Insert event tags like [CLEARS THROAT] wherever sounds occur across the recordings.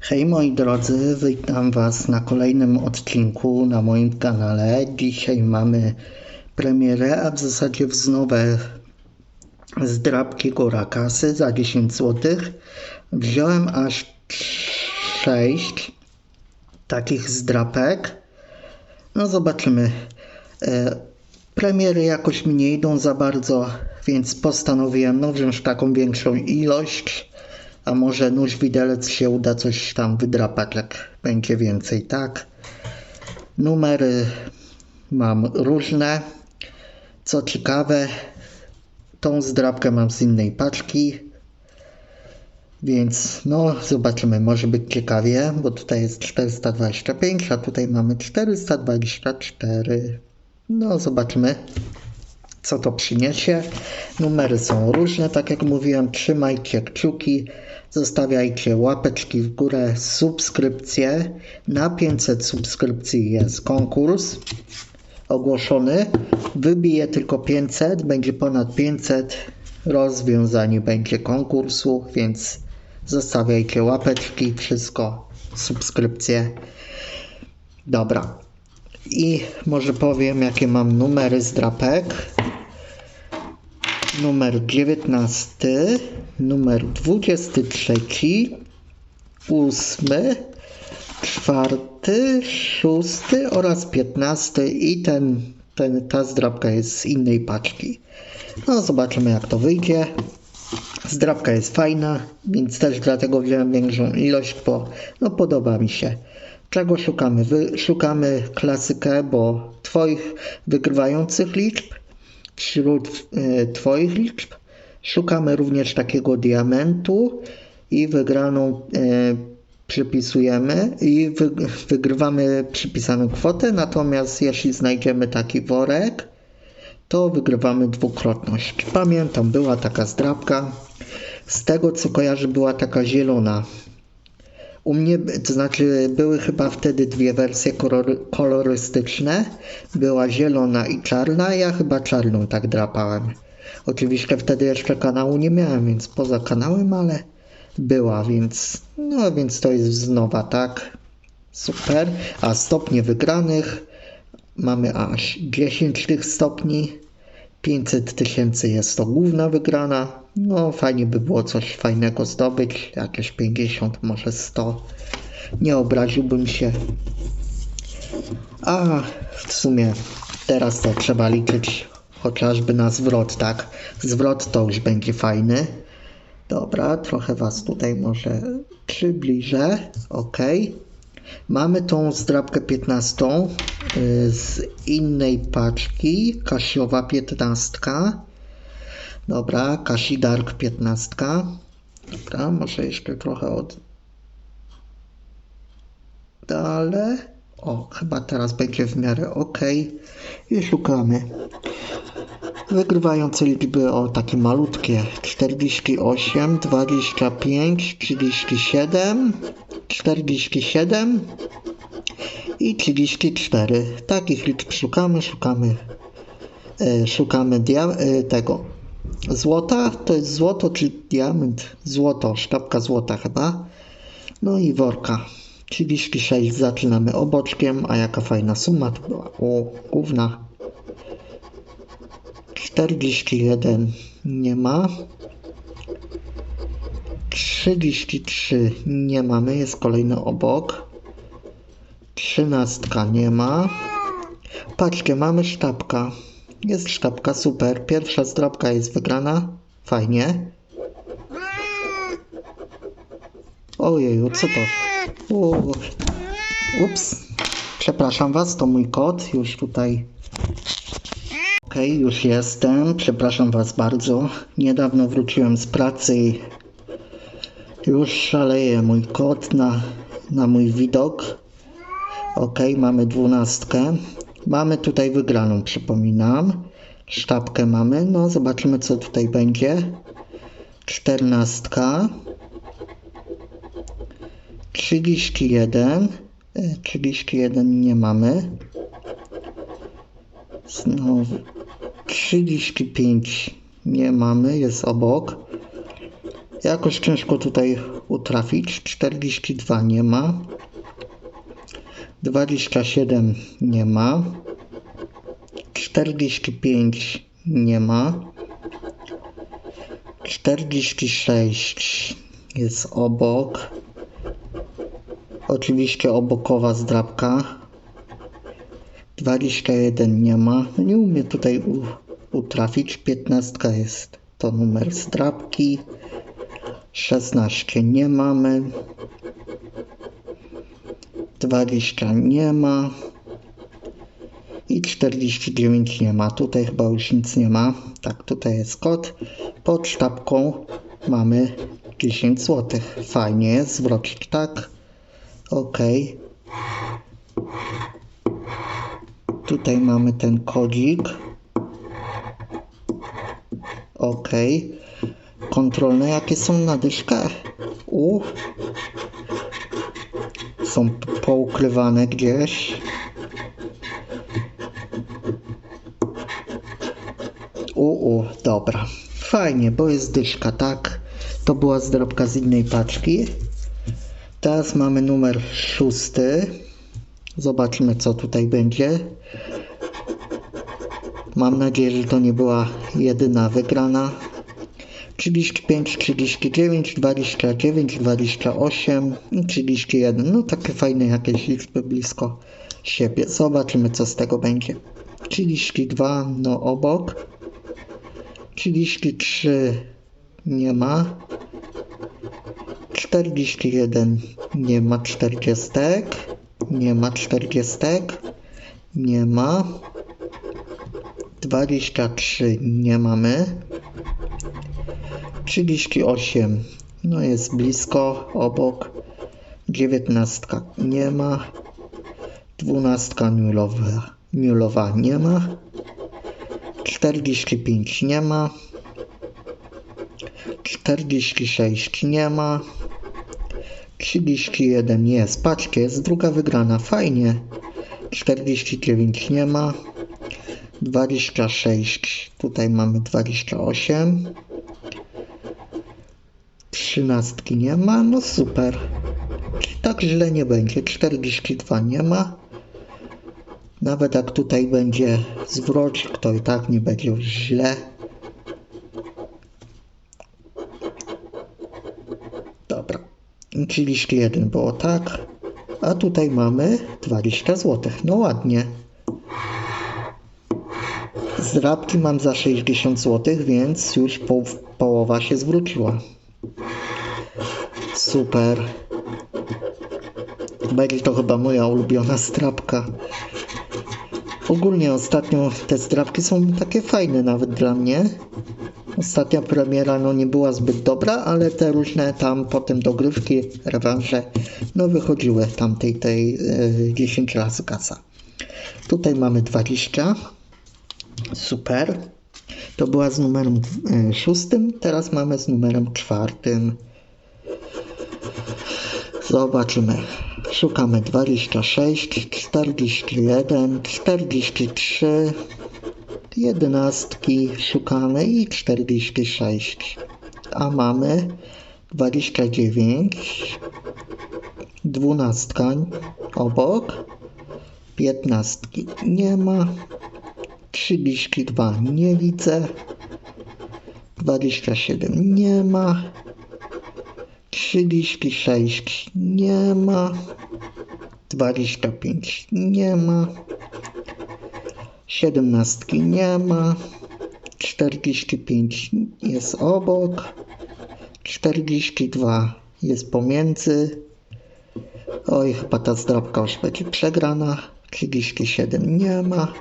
Hej moi drodzy, witam Was na kolejnym odcinku na moim kanale. Dzisiaj mamy premierę, a w zasadzie wznowę zdrabki Góra Kasy za 10 zł. Wziąłem aż 6 takich zdrapek. No zobaczymy. E, premiery jakoś mi nie idą za bardzo, więc postanowiłem no, wziąć taką większą ilość. A może nóż widelec się uda coś tam wydrapać, jak będzie więcej, tak? Numery mam różne. Co ciekawe, tą zdrabkę mam z innej paczki. Więc no, zobaczymy, może być ciekawie, bo tutaj jest 425, a tutaj mamy 424. No, zobaczymy, co to przyniesie. Numery są różne, tak jak mówiłem. Trzymajcie kciuki, zostawiajcie łapeczki w górę, subskrypcje. Na 500 subskrypcji jest konkurs ogłoszony. Wybije tylko 500, będzie ponad 500. Rozwiązanie będzie konkursu, więc zostawiajcie łapeczki, wszystko, subskrypcje. Dobra. I może powiem, jakie mam numery z drapek. Numer 19, numer 23, 8, 4, 6 oraz 15 i ten, ten, ta zdrabka jest z innej paczki. No zobaczymy jak to wyjdzie. Zdrabka jest fajna, więc też dlatego wziąłem większą ilość, bo no podoba mi się. Czego szukamy? Wy, szukamy klasykę, bo Twoich wygrywających liczb wśród e, Twoich liczb szukamy również takiego diamentu i wygraną e, przypisujemy i wy, wygrywamy przypisaną kwotę, natomiast jeśli znajdziemy taki worek, to wygrywamy dwukrotność. Pamiętam, była taka zdrabka, z tego co kojarzę była taka zielona. U mnie, to znaczy były chyba wtedy dwie wersje kolory, kolorystyczne. Była zielona i czarna, ja chyba czarną tak drapałem. Oczywiście wtedy jeszcze kanału nie miałem, więc poza kanałem, ale była, więc no więc to jest wznowa, tak? Super. A stopnie wygranych mamy aż 10 tych stopni. 500 tysięcy jest to główna wygrana. No, fajnie by było coś fajnego zdobyć, jakieś 50, może 100. Nie obraziłbym się. A w sumie teraz to trzeba liczyć chociażby na zwrot, tak? Zwrot to już będzie fajny. Dobra, trochę Was tutaj może przybliżę. Ok. Mamy tą zdrabkę 15 y, z innej paczki. Kasiowa 15. Dobra, Kasi Dark 15. Dobra, może jeszcze trochę od dalej. O, chyba teraz będzie w miarę ok. I szukamy. Wygrywające liczby o takie malutkie 48, 25, 37, 47 i 34. Takich liczb szukamy, szukamy, e, szukamy e, tego złota, to jest złoto czy diament, złoto, sztabka złota chyba. No i worka. 36 zaczynamy oboczkiem, a jaka fajna suma to była. O, główna. 41 nie ma. 33 nie mamy, jest kolejny obok. 13 nie ma. Patrzcie, mamy sztabka. Jest sztabka, super. Pierwsza zdrabka jest wygrana. Fajnie. Ojeju, co to? O, ups. Przepraszam was, to mój kot. Już tutaj okay, już jestem. Przepraszam Was bardzo. Niedawno wróciłem z pracy już szaleje mój kot na, na mój widok. Okay, mamy dwunastkę. Mamy tutaj wygraną, przypominam. Sztabkę mamy. No, zobaczymy co tutaj będzie. Czternastka. 31. 31 nie mamy. Znowu 35 nie mamy, jest obok. Jakoś ciężko tutaj utrafić. 42 nie ma. 27 nie ma. 45 nie ma. 46 jest obok. Oczywiście obokowa zdrabka. 21 nie ma. No nie umiem tutaj utrafić. 15 jest to numer zdrabki. 16 nie mamy. 20 nie ma. I 49 nie ma. Tutaj chyba już nic nie ma. Tak, tutaj jest kod. Pod sztabką mamy 10 zł. Fajnie jest. Tak. OK. Tutaj mamy ten kodzik. OK. Kontrolne jakie są na dyszkach? U. Są poukrywane gdzieś. U, u, dobra. Fajnie, bo jest dyszka, tak? To była zdrobka z innej paczki. Teraz mamy numer szósty. Zobaczmy, co tutaj będzie. Mam nadzieję, że to nie była jedyna wygrana. 35, 39, 29, 28 i 31. No takie fajne jakieś liczby blisko siebie. Zobaczymy, co z tego będzie. 32, no obok. 33 nie ma. 41 nie ma 40. Nie ma 40. Nie ma. 23 nie mamy. 38 no jest blisko, obok. 19 nie ma. 12 nulowa, nulowa nie ma. 45 nie ma. 46 nie ma. 31 jest. Patrzcie, jest druga wygrana. Fajnie. 49 nie ma. 26. Tutaj mamy 28. 13 nie ma. No super. Tak źle nie będzie. 42 nie ma. Nawet jak tutaj będzie zwrocik, to i tak nie będzie źle. Dobra. 31 było tak. A tutaj mamy 20 zł. No ładnie. Z rabki mam za 60 zł, więc już poł połowa się zwróciła. Super. Będzie to chyba moja ulubiona strapka. Ogólnie ostatnio te strapki są takie fajne nawet dla mnie. Ostatnia premiera no nie była zbyt dobra, ale te różne tam potem dogrywki, rewanże, no wychodziły tamtej tej y, 10 razy kasa. Tutaj mamy 20. Super. To była z numerem y, szóstym, teraz mamy z numerem czwartym. Zobaczymy. Szukamy 26, 41, 43, jedenastki szukamy i 46. A mamy 29, dwunastka obok, piętnastki nie ma, 32 nie widzę, 27 nie ma, 36 nie ma, 25 nie ma, 17 nie ma, 45 jest obok, 42 jest pomiędzy. Oj, chyba ta zdrabka już będzie przegrana. 37 nie ma.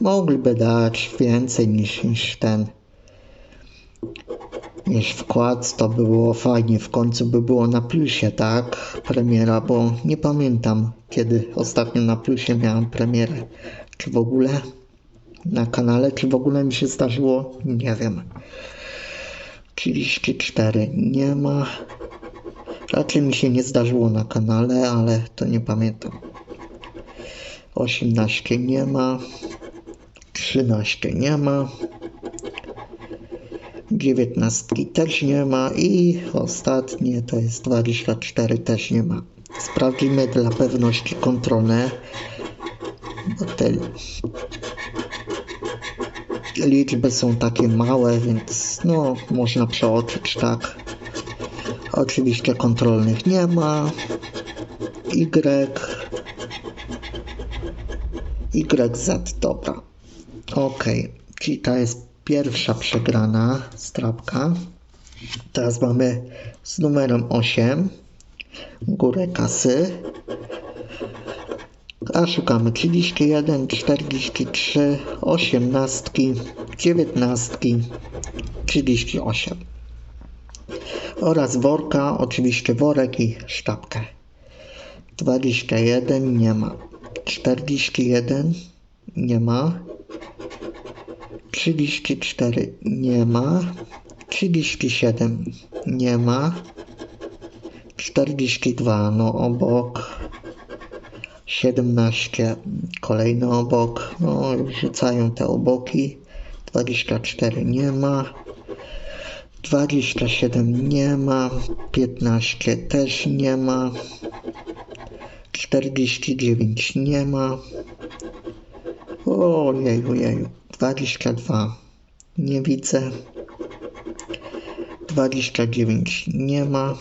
Mogliby dać więcej niż, niż ten. Niż wkład, to by było fajnie. W końcu by było na plusie, tak? Premiera, bo nie pamiętam kiedy ostatnio na plusie miałem premierę. Czy w ogóle na kanale, czy w ogóle mi się zdarzyło? Nie wiem. 34 nie ma. Raczej mi się nie zdarzyło na kanale, ale to nie pamiętam. 18 nie ma. 13 nie ma. 19 też nie ma i ostatnie to jest 24 też nie ma. Sprawdzimy dla pewności kontrolne. Te liczby są takie małe, więc no można przeoczyć tak. Oczywiście kontrolnych nie ma. Y. YZ, dobra. Ok, czyli ta jest pierwsza przegrana strapka. Teraz mamy z numerem 8 górę kasy. A szukamy 31, 43, 18, 19, 38. Oraz worka, oczywiście worek i sztabkę. 21 nie ma. 41 nie ma. 34 nie ma. 37 nie ma. 42 no obok. 17 kolejny obok. No rzucają te oboki. 24 nie ma. 27 nie ma. 15 też nie ma. 49 nie ma. Ojej, ojej. 22 nie widzę. 29 nie ma.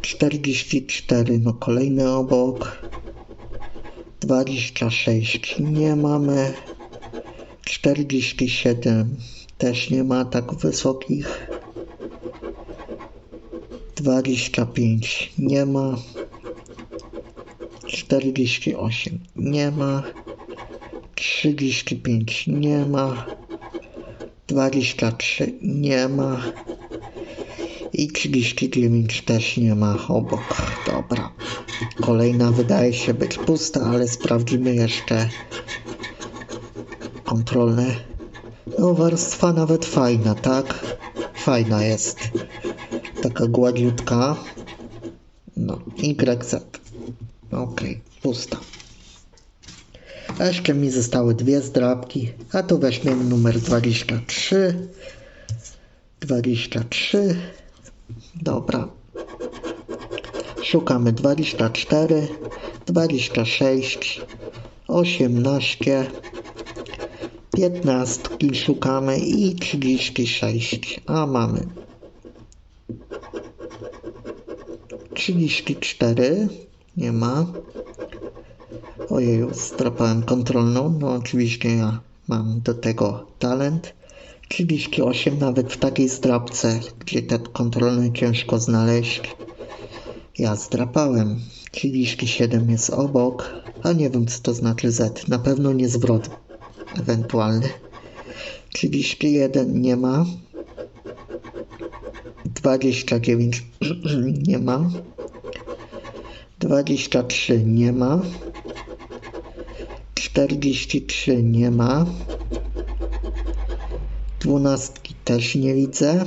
44 no kolejny obok. 26 nie mamy. 47 też nie ma tak wysokich. 25 nie ma. 48 nie ma. 35 nie ma. 23 nie ma. I 39 też nie ma obok. Dobra. Kolejna wydaje się być pusta, ale sprawdzimy jeszcze kontrolne. No warstwa nawet fajna, tak? Fajna jest. Taka gładziutka. No, YZ. Okej, pusta. Jeszcze mi zostały dwie zdrabki, a tu weźmiemy numer 23. 23. Dobra. Szukamy 24, 26, 18, 15 szukamy i 36. A mamy 34. Nie ma. Ojeju, strapałem kontrolną. No oczywiście ja mam do tego talent. 38 nawet w takiej zdrabce, gdzie te kontrolne ciężko znaleźć. Ja zdrapałem. 37 jest obok, a nie wiem co to znaczy Z. Na pewno nie zwrot ewentualny. 31 nie ma. 29 [CLEARS THROAT] nie ma. 23 nie ma. 43 nie ma. Dwunastki też nie widzę.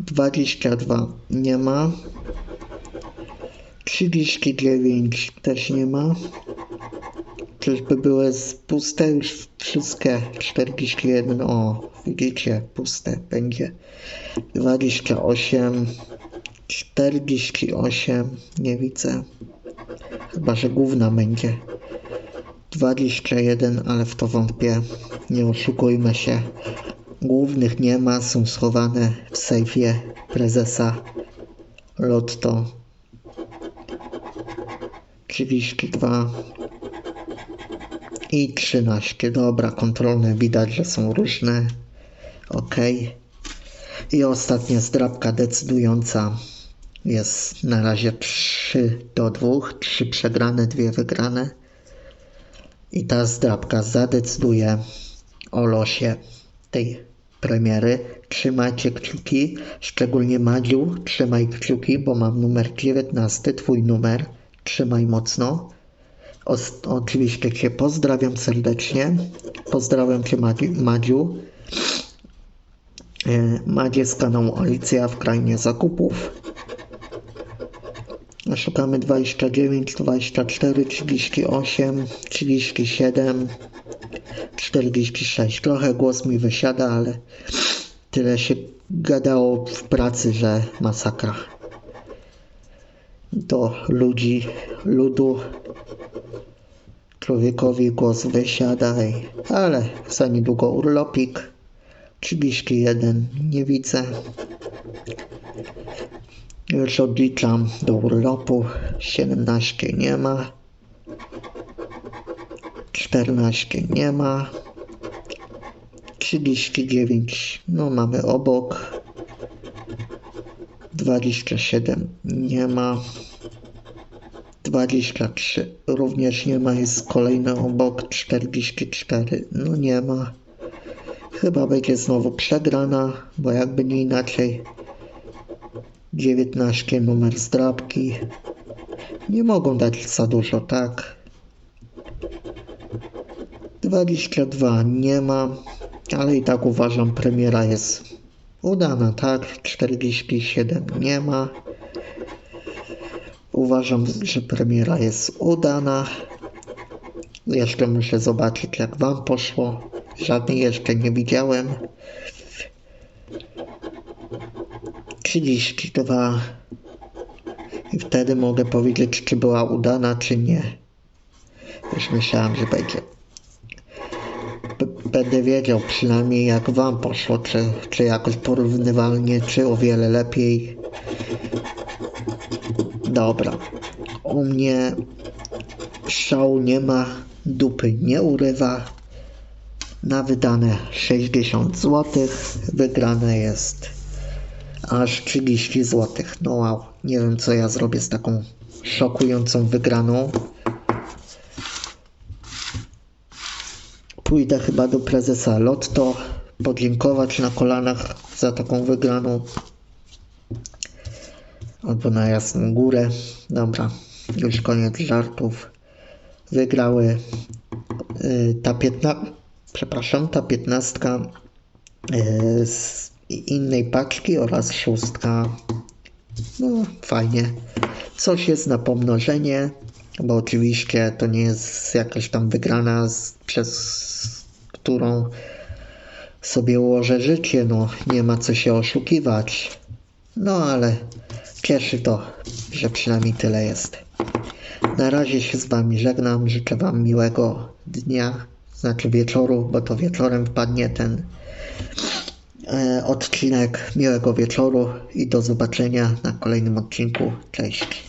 22 nie ma. 39 też nie ma. Czyżby były puste już wszystkie 41. O, widzicie, puste będzie. 28 48 nie widzę. Chyba, że główna będzie. 21, ale w to wątpię. Nie oszukujmy się. Głównych nie ma, są schowane w sejfie prezesa Lotto. 32 i 13. Dobra, kontrolne widać, że są różne. Ok. I ostatnia zdrabka decydująca jest na razie 3 do 2. 3 przegrane, 2 wygrane. I ta zdrabka zadecyduje o losie tej premiery. Trzymajcie kciuki, szczególnie Madziu, trzymaj kciuki, bo mam numer 19, twój numer. Trzymaj mocno. O, oczywiście Cię pozdrawiam serdecznie. Pozdrawiam Cię Madziu. E, Madzie z kanału Alicja w krainie zakupów. Szukamy 29, 24, 38, 37, 46. Trochę głos mi wysiada, ale tyle się gadało w pracy, że masakra. Do ludzi, ludu, człowiekowi głos wysiada, ale za niedługo urlopik. 31 nie widzę. Już odliczam do urlopu. 17 nie ma. 14 nie ma. 39 no mamy obok. 27 nie ma. 23 również nie ma, jest kolejny obok. 44 no nie ma. Chyba będzie znowu przegrana, bo jakby nie inaczej 19 numer zdrabki. Nie mogą dać za dużo, tak? 22 nie ma, ale i tak uważam premiera jest udana, tak? 47 nie ma. Uważam, że premiera jest udana. Jeszcze muszę zobaczyć jak wam poszło. Żadnej jeszcze nie widziałem. 32 i wtedy mogę powiedzieć, czy była udana, czy nie. Już myślałem, że będzie. B- będę wiedział przynajmniej, jak Wam poszło, czy, czy jakoś porównywalnie, czy o wiele lepiej. Dobra. U mnie szału nie ma, dupy nie urywa. Na wydane 60 zł, wygrane jest aż 30 zł. No wow, nie wiem co ja zrobię z taką szokującą wygraną. Pójdę chyba do prezesa Lotto, podziękować na kolanach za taką wygraną. Albo na jasną górę. Dobra, już koniec żartów. Wygrały y, ta piętna... Przepraszam, ta piętnastka y, z innej paczki oraz szóstka. No, fajnie. Coś jest na pomnożenie, bo oczywiście to nie jest jakaś tam wygrana, z, przez którą sobie ułożę życie. No, nie ma co się oszukiwać. No, ale cieszy to, że przynajmniej tyle jest. Na razie się z Wami żegnam. Życzę Wam miłego dnia, znaczy wieczoru, bo to wieczorem wpadnie ten odcinek. Miłego wieczoru i do zobaczenia na kolejnym odcinku. Cześć.